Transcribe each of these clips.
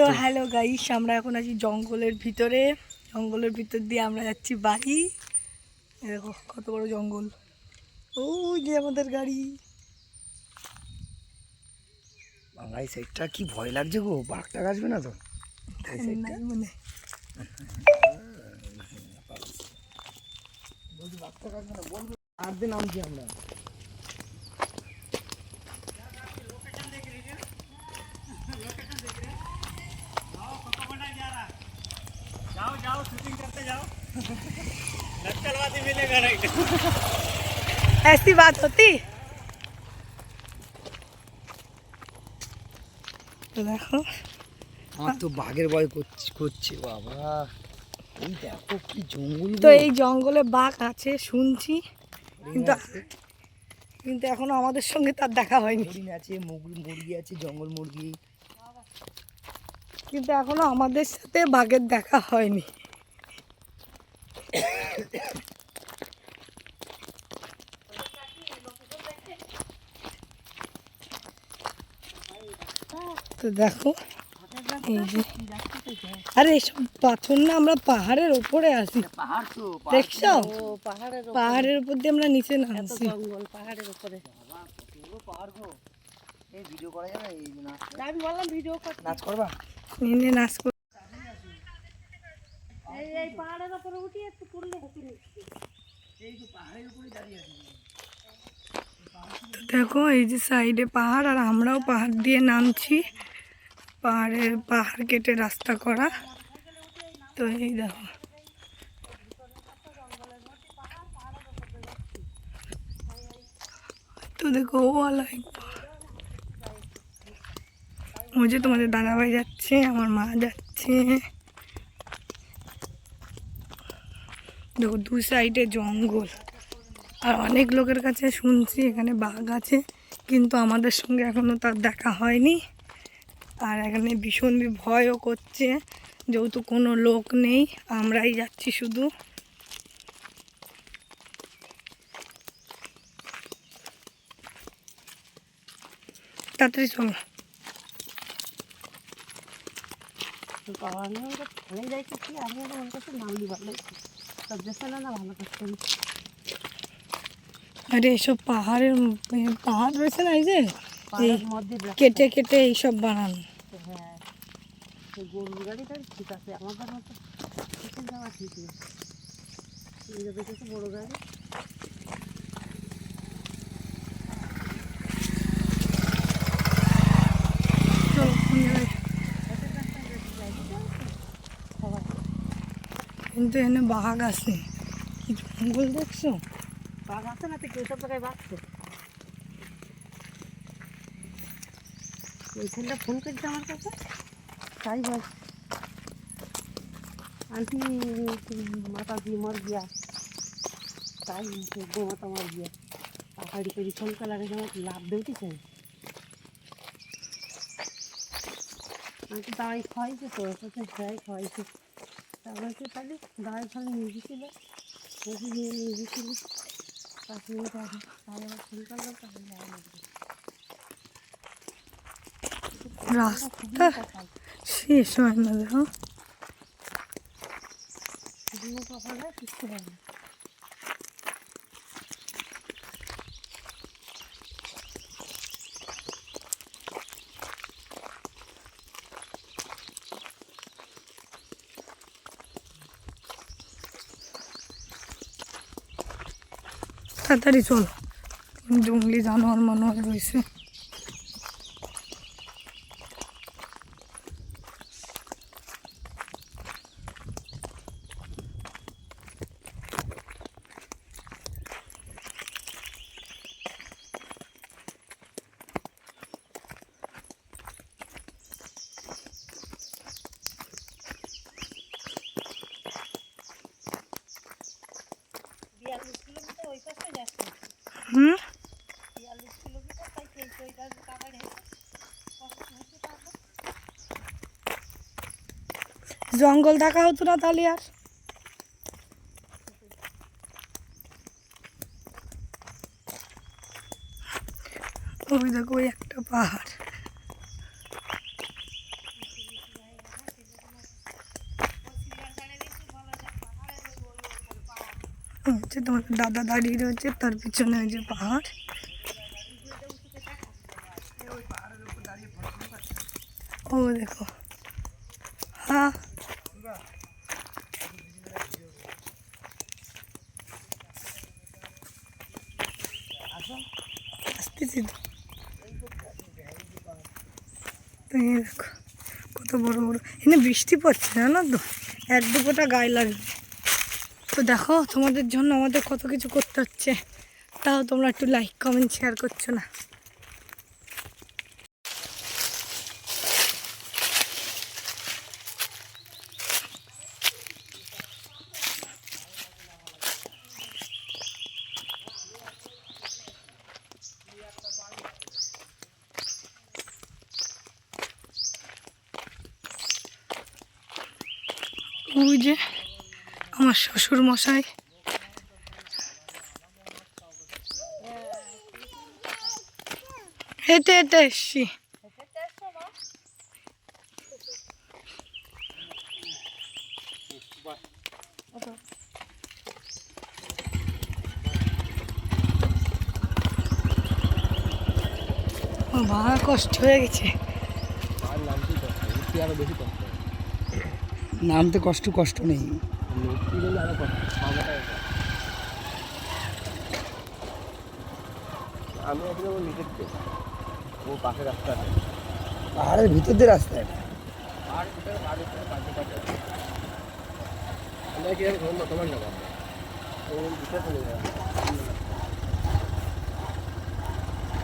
তো hello guys আমরা এখন আছি জঙ্গলের ভিতরে। জঙ্গলের ভিতর দিয়ে আমরা যাচ্ছি বাড়ি। দেখো কত বড় জঙ্গল। ওই যে আমাদের গাড়ি। এই সাইডটা কি ভয় লাগছে গো? বাঘটা আসবে না তো? মনে। আর দিন নামছি আমরা। ऐसी बात होती তো দেখো আমার তো বাঘের ভয় করছে করছে বাবা এই দেখো কি জঙ্গল তো গো। এই জঙ্গলে বাঘ আছে শুনছি কিন্তু কিন্তু এখনো আমাদের সঙ্গে তার দেখা হয়নি হরিণ আছে মুরগি মুরগি আছে জঙ্গল মুরগি কিন্তু এখনো আমাদের সাথে বাঘের দেখা হয়নি তো দেখো এই যে। আরে এসব পাথর না আমরা পাহাড়ের ওপরে আছি দেখছ? পাহাড়ের উপর দিয়ে আমরা নিচে নামছি। জঙ্গল পাহাড়ের উপরে পাহাড় গো এই ভিডিও এই পাহাড়ের উপরে উঠি একটু তুললে দেখো, এই যে সাইডে পাহাড়, আর আমরাও পাহাড় দিয়ে নামছি। পাহাড়ের, পাহাড় কেটে রাস্তা করা। তো এই দেখো। তো দেখো আলা ওই যে তোমাদের দাদাভাই যাচ্ছে, আমার মা যাচ্ছে। দেখো, দু সাইডে জঙ্গল। আর অনেক লোকের কাছে শুনছি, এখানে বাঘ আছে, কিন্তু আমাদের সঙ্গে এখনও তার দেখা হয়নি। আর এখানে ভীষণ ভয়ও করছে, যেহেতু কোনো লোক নেই, আমরাই যাচ্ছি শুধু। তাড়াতাড়ি চলো। আমি আমার কাছে ভালো সব আরে, এইসব পাহাড়ের পাহাড় রয়েছে না এই যে। কেটে কেটে এইসব বানান হ্যাঁ গরুর গাড়িটা ঠিক আছে আমাদের মতো যাওয়া ঠিক বড় গাড়ি চলো কোন জায়গায় সবাই কিন্তু এখানে বাঘ আছে। জঙ্গল দেখছ? বাঘ আছে না? তো কেউ সব জায়গায় বাঘছে ওই ছেলেটা ফোন করছে আমার কাছে? তাই বল আন্টি মাতা দিয়ে মর গিয়া তাই গো মাতা মর গিয়া পাহাড়ি করে ফোন করে লাগে যেমন লাভ দেউটি চাই আমি তো। দাওয়াই খাওয়াইছে তো বলছে তারপরে তো তাহলে দাওয়াই খালি নিয়ে গেছিল বলছি নিয়ে নিয়েছিল তাহলে আবার ফোন করলাম তাহলে রাস্তা শেষ হয় না দেখো। পাহাড়ে সুস্থ হয় না। তাড়াতাড়ি চলো। জঙ্গলি জানোয়ার মানোয়ার রয়েছে। জঙ্গল দেখা হতো না তাহলে আর? ওই দেখো, ওই একটা পাহাড়। হচ্ছে তোমার দাদা দাঁড়িয়ে রয়েছে, তার পিছনে ওই যে পাহাড়। ও দেখো। হ্যাঁ কত বড় বড় এখানে বৃষ্টি পড়ছে জানো তো এক দু ফোঁটা গায়ে লাগবে তো দেখো তোমাদের জন্য আমাদের কত কিছু করতে হচ্ছে তাও তোমরা একটু লাইক কমেন্ট শেয়ার করছ না ওই যে আমার শ্বশুর মশাই। হেঁটে হেঁটে এসছি। বাবা কষ্ট হয়ে গেছে। নামতে কষ্ট কষ্ট নেই। আমি ও নিচের ও পাশে রাস্তা পাহাড়ের ভিতর দিয়ে রাস্তা এটা। আর ভিতরে আর ভিতরে পাশে পাশে আমরা কি ঘুম তোমার না ও ভিতরে চলে যাবে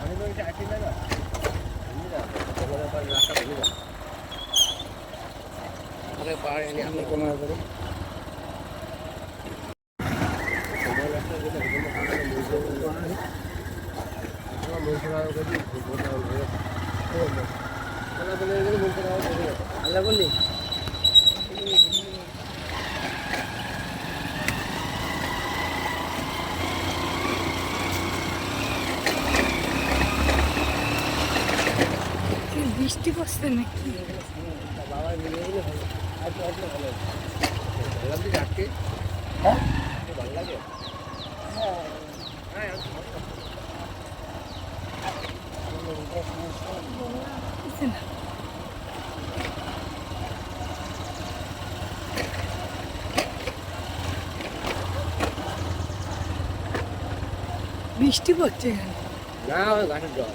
আমি তো বৃষ্টি পড়ছে নাকি? বাবা মিলে ভালো বৃষ্টি পড়ছে না গাছের জল।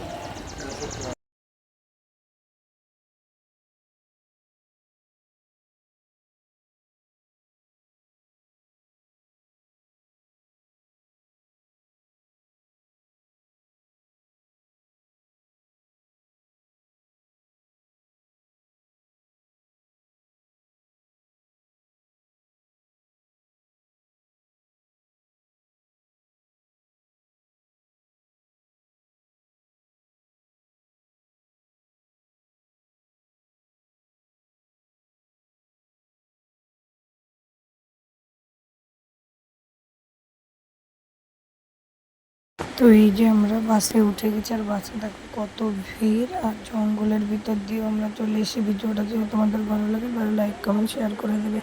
তো এই যে আমরা বাসে উঠে গেছি আর বাসে দেখো কত ভিড় আর জঙ্গলের ভিতর দিয়ে আমরা চলে এসে ভিডিওটা যদি তোমাদের ভালো লাগে ভালো লাইক কমেন্ট শেয়ার করে দেবে।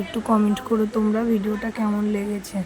একটু কমেন্ট করো তোমরা ভিডিওটা কেমন লেগেছে।